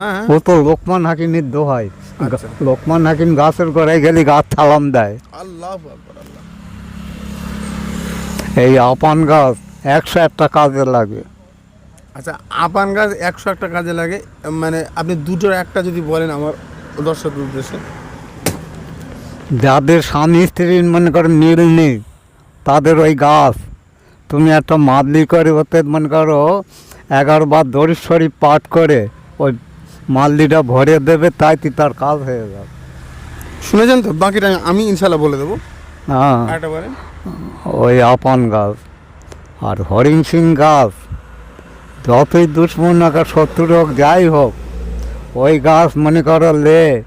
হ্যাঁ। ও তো লোকমান হাকিমের দোহাই। আচ্ছা। লোকমান হাকিম গাছের গোড়ায় গেলে গাছ থালাম দেয়। আল্লাহ এই আপান গাছ একশো একটা কাজে লাগে। আচ্ছা আপান গাছ একশো একটা কাজে লাগে। মানে আপনি দুটোর একটা যদি বলেন আমার দর্শক উদ্দেশ্যে। যাদের স্বামী স্ত্রীর মনে করো মিল নেই তাদের ওই গাছ। তুমি একটা মাদলি করে ওতে মনে করো এগারো বার দরিশ শরীফ পাঠ করে ওই মাদলিটা ভরে দেবে তাই কি তার কাজ হয়ে যাবে। শুনেছেন তো? বাকিটা আমি- ইনশাল্লাহ বলে দেবো। হ্যাঁ। ওই আপন গাছ আর হরিণ সিং গাছ। যতই দুশ্মন নাকা শত্রু হোক যাই হোক ওই গাছ মনে করো লে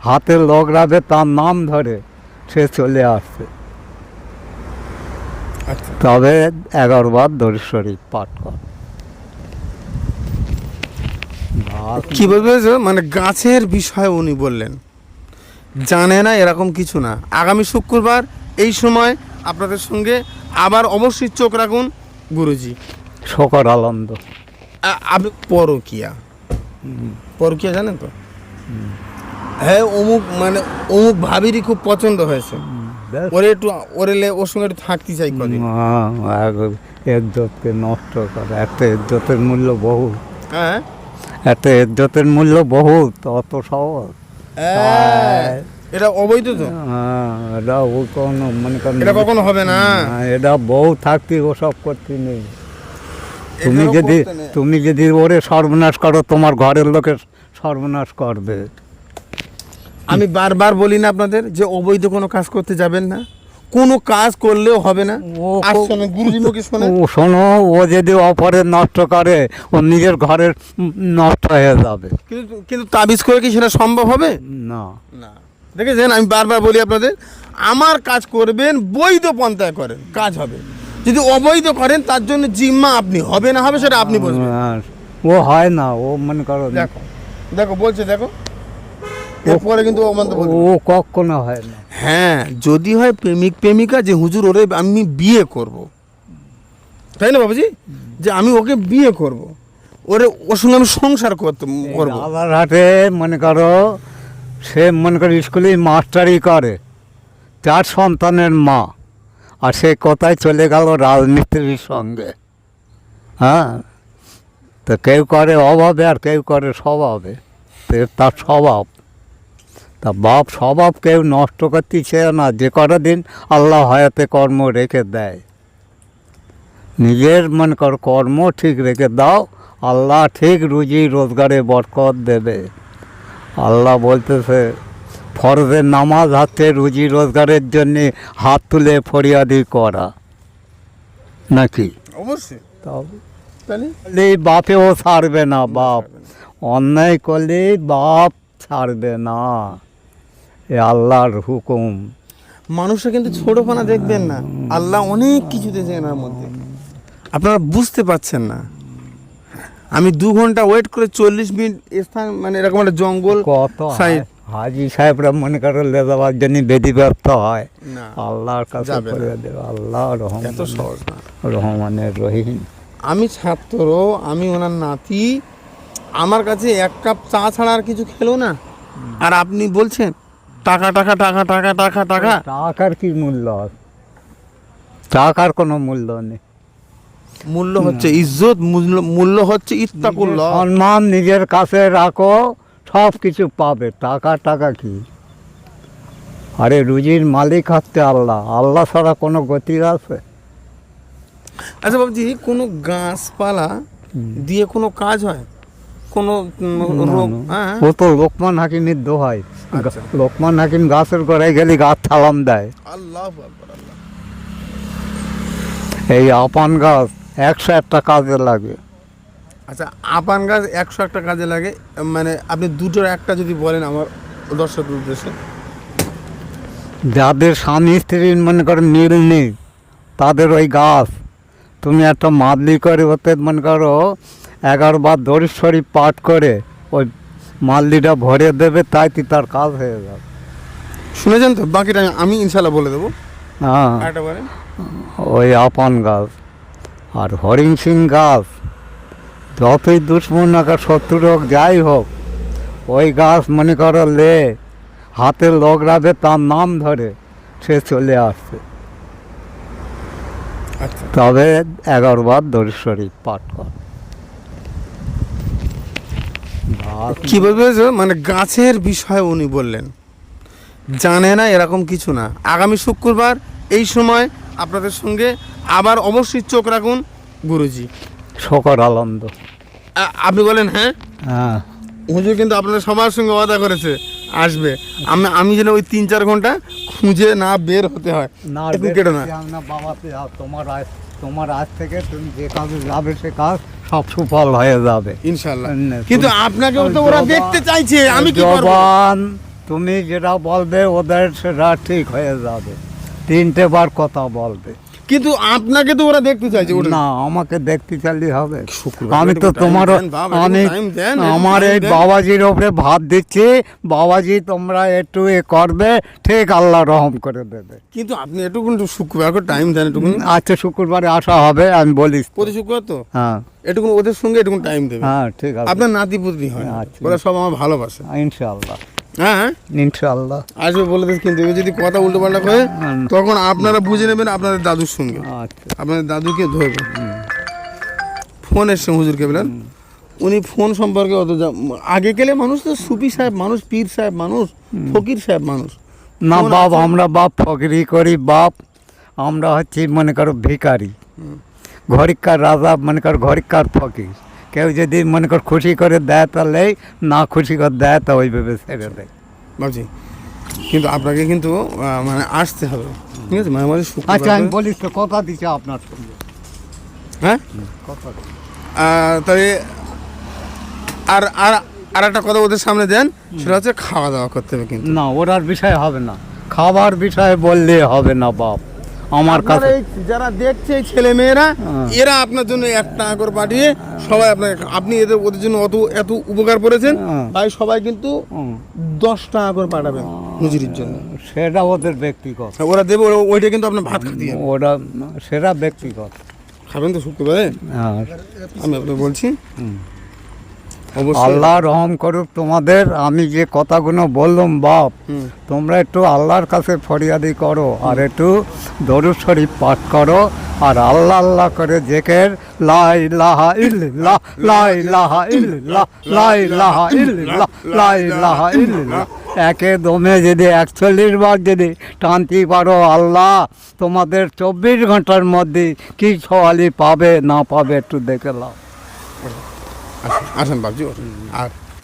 হাতে লগড়াবে তার নাম ধরে সে চলে আসছে। আচ্ছা। তবে এগারো বার দরিশ শরীফ পাঠ কর গাছ কীভাবে? মানে গাছের বিষয়ে উনি বললেন। জানে না এরকম কিছু না। আগামী শুক্রবার এই সময় আপনাদের সঙ্গে আবার অবশ্যই চোখ রাখুন গুরুজি। শকর আনন্দ। আপনি পরকিয়া। পরকিয়া জানেন তো? হ্যাঁ অমুক মানে অমুক ভাবিরই খুব পছন্দ হয়েছে। ওরে একটু ওরে লে- ওর সঙ্গে একটু থাকতে চাই কদিন। ইজ্জতকে নষ্ট করে একটা ইজ্জতের মূল্য বহু। হ্যাঁ একটা ইজ্জতের মূল্য বহুত অত সহজ। হ্যাঁ, এটা অবৈধ তো? হ্যাঁ, এটা ও কোনো মনে করেন এটা কখনো হবে না? না, এটা বউ থাকতে ওসব করতে নেই। তুমি যদি তুমি যদি ওরে সর্বনাশ করো তোমার ঘরের লোকের সর্বনাশ করবে। আমি বারবার বলি না আপনাদের যে অবৈধ কোনো কাজ করতে যাবেন না। কোনো কাজ করলেও হবে না। ও আর শোনো ও যদি অপরের নষ্ট করে ও নিজের ঘরের নষ্ট হয়ে যাবে। কিন্তু কিন্তু তাবিজ করে কি সেটা সম্ভব হবে? না। না। দেখেছেন? আমি বারবার বলি আপনাদের আমার কাজ করবেন বৈধ পন্থায় করেন কাজ হবে। যদি অবৈধ করেন তার জন্য জিম্মা আপনি হবে না হবে সেটা আপনি বলবেন। ও হয় না ও মনে করো দেখো দেখো বলছে দেখো। এরপরে কিন্তু ও মানতে ও কখনো হয় না। হ্যাঁ যদি হয় প্রেমিক প্রেমিকা যে হুজুর ওরে আমি বিয়ে করব। তাই না বাবুজি? যে আমি ওকে বিয়ে করব। ওরে ওর সঙ্গে আমি সংসার করতে করব। রাধারহাটে মনে করো সে মনে করো স্কুলে মাস্টারি করে। তার সন্তানের মা। আর সে কোথায় চলে গেল রাজমিস্ত্রির সঙ্গে। হ্যাঁ? তো কেউ করে অভাবে আর কেউ করে স্বভাবে। তো তার স্বভাব। তা বাপ স্বভাব কেউ নষ্ট করতে চেয়ে না যে কটা দিন আল্লাহ হায়াতে কর্ম রেখে দেয়। নিজের মনে কর কর্ম ঠিক রেখে দাও আল্লাহ ঠিক রুজি রোজগারে বরকত দেবে। আল্লাহ বলতেছে ফরজের নামাজ হাতে রুজি রোজগারের জন্যে হাত তুলে ফরিয়াদি করা। নাকি? অবশ্যই। তাহলে? বাপেও ছাড়বে না বাপ। অন্যায় করলে বাপ ছাড়বে না। এ আল্লাহর হুকুম। মানুষরা কিন্তু ছোটখানা দেখবেন না। আল্লাহ অনেক কিছু দিয়েছে এনার মধ্যে। আপনারা বুঝতে পারছেন না। আমি দু ঘণ্টা ওয়েট করে চল্লিশ মিনিট স্থান মানে এরকম একটা জঙ্গল কত সাইড হাজি সাহেবরা মনে করো লেদাবার জন্য বেদি ব্যর্থ হয় আল্লাহর কাছে করে দেবে। আল্লাহ রহমান এত সহজ রহমানের রহিম। আমি ছাত্র আমি ওনার নাতি। আমার কাছে এক কাপ চা ছাড়া আর কিছু খেলো না। আর আপনি বলছেন টাকা টাকা টাকা টাকা টাকা টাকা। টাকার কি মূল্য? টাকার কোনো মূল্য নেই। মূল্য হচ্ছে ইজ্জত মূল্য মূল্য হচ্ছে ইত্তাকুল্লাহ। সম্মান নিজের কাছে রাখো সব কিছু পাবে। টাকা টাকা কি? আরে রুজির মালিক হচ্ছে আল্লাহ। আল্লাহ ছাড়া কোনো গতি আছে? আচ্ছা বাবুজি কোনো গাছপালা দিয়ে কোনো কাজ হয়? কোনো রোগ? হ্যাঁ ও তো লোকমান হাকিমের দোহাই আচ্ছা। লোকমান হাকিম গাছের গোড়ায় গেলে গাছ থালাম দেয়। আল্লাহ আল্লাহ। এই আপান গাছ একশো একটা কাজে লাগে। আচ্ছা আপান গাছ একশো একটা কাজে লাগে। মানে আপনি দুটোর একটা যদি বলেন আমার দর্শক উদ্দেশ্যে। যাদের স্বামী স্ত্রীর মনে করো মিল নেই তাদের ওই গাছ। তুমি একটা মাদলি করে ওতে মনে করো এগারো বার দরিশ শরীফ পাঠ করে ওই মালদিটা ভরে দেবে তাই কি তার কাজ হয়ে যাবে শুনেছেন তো? বাকিটা আমি- ইনশাল্লাহ বলে দেবো। হ্যাঁ। ওই আপন গাছ আর হরিণ সিং গাছ যতই দুশ্মন নাকা শত্রু হোক যাই হোক ওই গাছ মনে করো লে হাতে লোক রাখবে তার নাম ধরে সে চলে আসছে। আচ্ছা। তবে এগারো বার দরুদ পাঠ কর। গাছ কি মানে গাছের বিষয়ে উনি বললেন। জানে না এরকম কিছু না। আগামী শুক্রবার এই সময় আপনাদের সঙ্গে আবার অবশ্যই চোখ রাখুন গুরুজি। শকর আনন্দ। আপনি বলেন হ্যাঁ? হ্যাঁ। হুজুর কিন্তু আপনাদের সবার সঙ্গে ওয়াদা করেছে আসবে। আমি আমি যেন ওই তিন চার ঘণ্টা খুঁজে না বের হতে হয়। না কেটে না। যাও, তোমার আজ তোমার আজ থেকে তুমি যে কাজে যাবে সে কাজ সব সুফল হয়ে যাবে। ইনশাল্লাহ কিন্তু আপনাকে আপনাকেও তো ওরা দেখতে চাইছে আমি কি করব? তুমি যেটা বলবে ওদের সেটা ঠিক হয়ে যাবে। তিনটে বার কথা বলবে। কিন্তু আপনাকে তো ওরা দেখতে চাইছে না আমাকে দেখতে চাইলে হবে। আমি তো তোমার আমি আমার এই বাবাজির ওপরে ভাত দিচ্ছি। বাবাজি তোমরা একটু এ করবে ঠিক আল্লাহ রহম করে দেবে। কিন্তু আপনি একটু কিন্তু শুক্রবার টাইম দেন একটু আচ্ছা শুক্রবারে আসা হবে আমি বলি। প্রতি শুক্রবার তো? হ্যাঁ। একটু ওদের সঙ্গে একটু টাইম দেবে। হ্যাঁ ঠিক আছে। আপনার নাতি পুত্রী হয় আচ্ছা। ওরা সব আমার ভালোবাসে। ইনশাআল্লাহ। হ্যাঁ? ইনশাআল্লাহ। আসবে বলে কিন্তু এবার যদি কথা উল্টো পাল্টা করে তখন আপনারা বুঝে নেবেন আপনাদের দাদুর সঙ্গে। আচ্ছা। আপনাদের দাদুকে ফোন এসছে বলেন উনি ফোন সম্পর্কে অত আগে গেলে মানুষ তো সুফি সাহেব মানুষ পীর সাহেব মানুষ ফকির সাহেব মানুষ। না বাপ আমরা বাপ ফকরি করি বাপ আমরা হচ্ছি মনে করো ভিখারি। ঘরিকার রাজা মনে কর ঘরিকার ফকির। কেউ যদি মনে কর খুশি করে দেয় তাহলে না খুশি করে দেয় তা ওইভাবে ছেড়ে দেয়। ভাবছি কিন্তু আপনাকে কিন্তু মানে আসতে হবে ঠিক আছে? মাঝে মাঝে আচ্ছা আমি বলিস তো কথা দিচ্ছি আপনার সঙ্গে। হ্যাঁ? কথা তবে আর আর আর একটা কথা ওদের সামনে দেন সেটা হচ্ছে খাওয়া দাওয়া করতে হবে কিন্তু। না ওরার বিষয় হবে না। খাবার বিষয়ে বললে হবে না বাপ। আমার কাছে। যারা দেখছে এই ছেলে মেয়েরা হ্যাঁ। এরা আপনার জন্য এক টাকা করে পাঠিয়ে সবাই আপনাকে আপনি এদের ওদের জন্য অত এত উপকার করেছেন হ্যাঁ। তাই সবাই কিন্তু দশ টাকা করে পাঠাবেন মজুরির জন্য। সেটা ওদের ব্যক্তিগত। ওরা দেবে ওইটা কিন্তু আপনার ভাত খাতিয়ে। ওটা সেটা ব্যক্তিগত। খাবেন তো শুক্রবারে? হ্যাঁ। আমি আপনাকে বলছি আল্লাহ রহম করুক তোমাদের। আমি যে কথাগুলো বললাম বাপ তোমরা একটু আল্লাহর কাছে ফরিয়াদি করো আর একটু দরুদ শরীফ পাঠ করো আর আল্লাহ আল্লাহ করে জেকের লাই লাহা ইল্লাহ লাই লাহা ইল্লাহ লাই লাহা ইল্লাহ লাই লাহা ইল্লাহ একে দমে যদি একচল্লিশ বার যদি টানতে পারো আল্লাহ তোমাদের চব্বিশ ঘণ্টার মধ্যে কি সওয়ালি পাবে না পাবে একটু দেখে লাও আসেন বাবজি আর